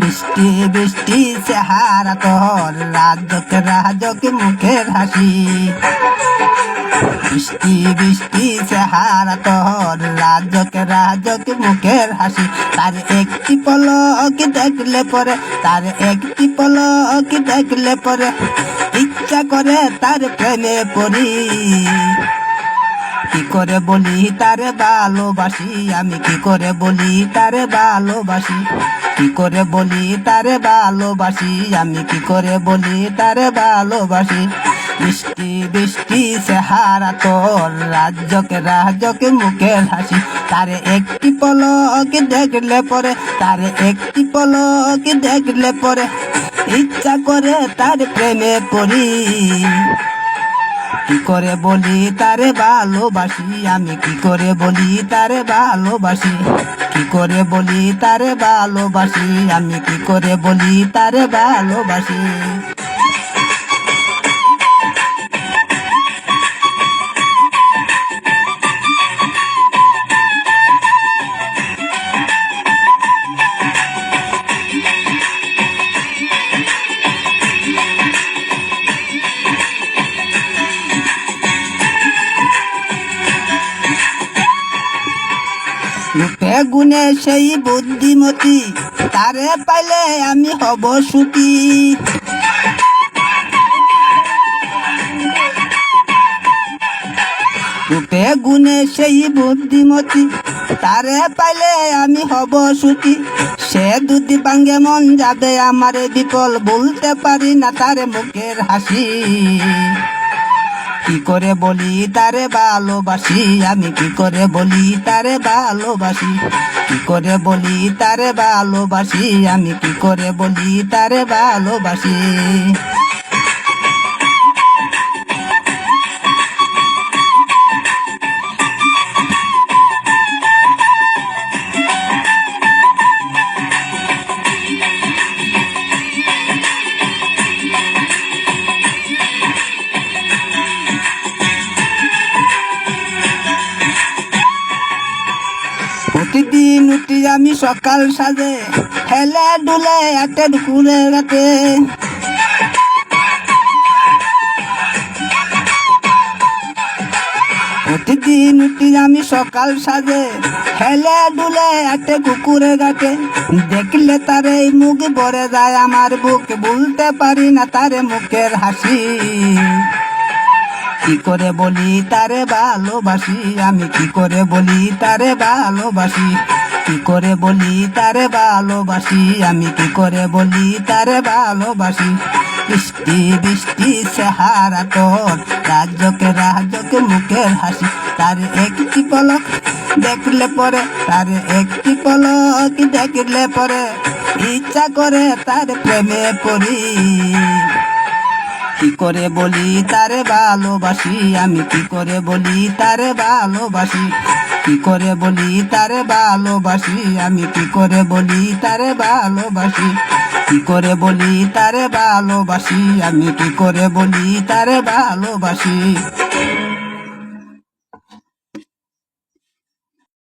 বৃষ্টি বৃষ্টি চেহারা তোর রাজক রাজক মুখের হাসি। বৃষ্টি বৃষ্টি চেহারা তোর রাজক রাজক মুখের হাসি। তার একটি পলক দেখলে পরে, তার একটি পলক দেখলে পরে, ইচ্ছা করে তার প্রেমে পড়ি। কি করে বলি তারে ভালোবাসি? আমি কি করে বলি তারে ভালোবাসি? কি করে বলি তারে ভালোবাসি? আমি কি করে বলি তারে ভালোবাসি? বৃষ্টি বৃষ্টি, চেহারা তোর। রাজ্যকে রাজ্যকে মুখের হাসি। তারে একটি পলক দেখলে পরে, তারে একটি পলক দেখলে পরে। ইচ্ছা করে তার প্রেমে পড়ি। কি করে বলি তারে ভালোবাসি? আমি কি করে বলি তারে ভালোবাসি? কি করে বলি তারে ভালোবাসি? আমি কি করে বলি তারে ভালোবাসি? রূপে গুণে সেই বুদ্ধিমতী, তারে পাইলে আমি হব সুখী। রূপে গুণে সেই বুদ্ধিমতী, তারে পাইলে আমি হব সুখী। সে দুটি বাঙ্গে মন যাবে আমারে বিপল বলতে পারি না তারে মুখের হাসি। কি করে বলি তারে ভালোবাসি? আমি কি করে বলি তারে ভালোবাসি? কি করে বলি তারে ভালোবাসি? আমি কি করে বলি তারে ভালোবাসি? উঠি আমি সকাল সাজে, হেলে ডুলে একটা ঘুরে রাতে। প্রতিদিন উঠি আমি সকাল সাজে, হেলে ডুলে একটা কুকুরে গাটে দেখলে তার এই মুখ ভরে যায় আমার বুক বলতে পারি না তারে মুখের হাসি। কি করে বলি তারে ভালোবাসি, আমি কি করে বলি তারে ভালোবাসি? কি করে বলি তারে ভালোবাসি? আমি কি করে বলি তারে ভালোবাসি? বৃষ্টি বৃষ্টি, চেহারা তোর। রাজ্যকে রাজ্যকে মুখের হাসি। তার একটি পলক দেখলে পরে, তার একটি পলক দেখলে পরে। ইচ্ছা করে তার প্রেমে পড়ি। কি করে বলি তারে ভালোবাসি? আমি কি করে বলি তারে ভালোবাসি? কি করে বলি? তারে ভালোবাসি, আমি কি করে বলি? তারে ভালোবাসি। কি করে বলি? তারে ভালোবাসি, আমি কি করে বলি? তারে ভালোবাসি।